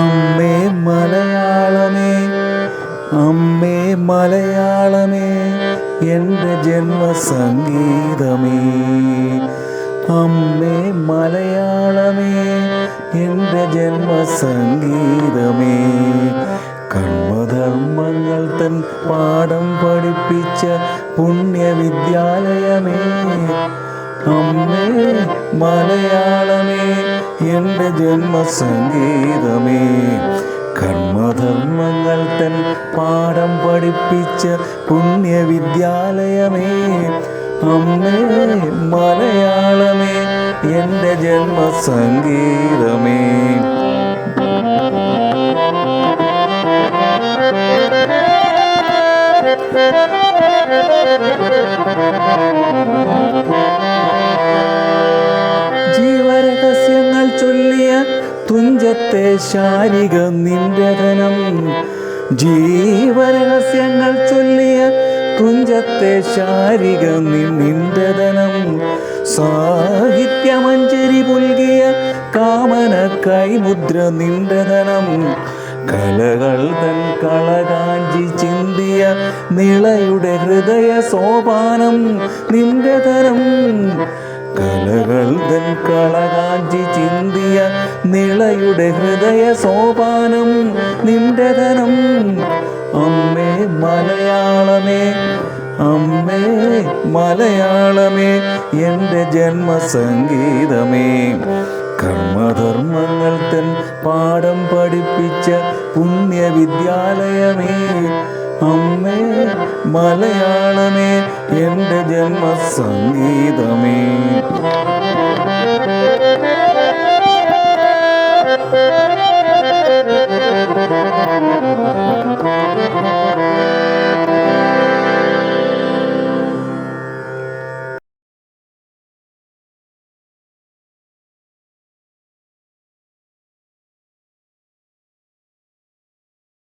അമ്മേ മലയാളമേ അമ്മേ മലയാളമേ എന്റെ ജന്മസംഗീതമേ. അമ്മേ മലയാളമേ എന്റെ ജന്മസംഗീതമേ. കർമ്മധർമ്മങ്ങൾ തൻ പാഠം പഠിപ്പിച്ച പുണ്യവിദ്യാലയമേ അമ്മേ മലയാളമേ എന്റെ ജന്മസംഗീതമേ. കർമ്മധർമ്മങ്ങൾ തൻ പാഠം പഠിപ്പിച്ച പുണ്യവിദ്യാലയമേ അമ്മേ മലയാളമേ എന്റെ ജന്മസംഗീതമേ. തുഞ്ചത്തെ ശാരിക നിന്റെ ധനം. ജീവരഹസ്യങ്ങൾ ചൊല്ലിയ തുഞ്ചത്തെ ശാരിക നി- നിന്റെ ധനം. സാഹിത്യമഞ്ജരി പുൽകിയ കാമന കൈമുദ്ര നിന്റെ ധനം. കലകൾ തൻ കളകാഞ്ചി ചിന്തിയ നിളയുടെ ഹൃദയ സോപാനം നിന്റെ ധനം. കലകൾ തൻ കളകാഞ്ചി ചിന്തിയ നിളയുടെ ഹൃദയ സോപാനം നിന്റെ ധനം. അമ്മേ മലയാളമേ അമ്മേ മലയാളമേ എന്റെ ജന്മസംഗീതമേ. കർമ്മധർമ്മങ്ങൾ തൻ പാഠം പഠിപ്പിച്ച പുണ്യവിദ്യാലയമേ അമ്മേ മലയാളമേ എന്റെ ജന്മസംഗീതമേ. Thank you.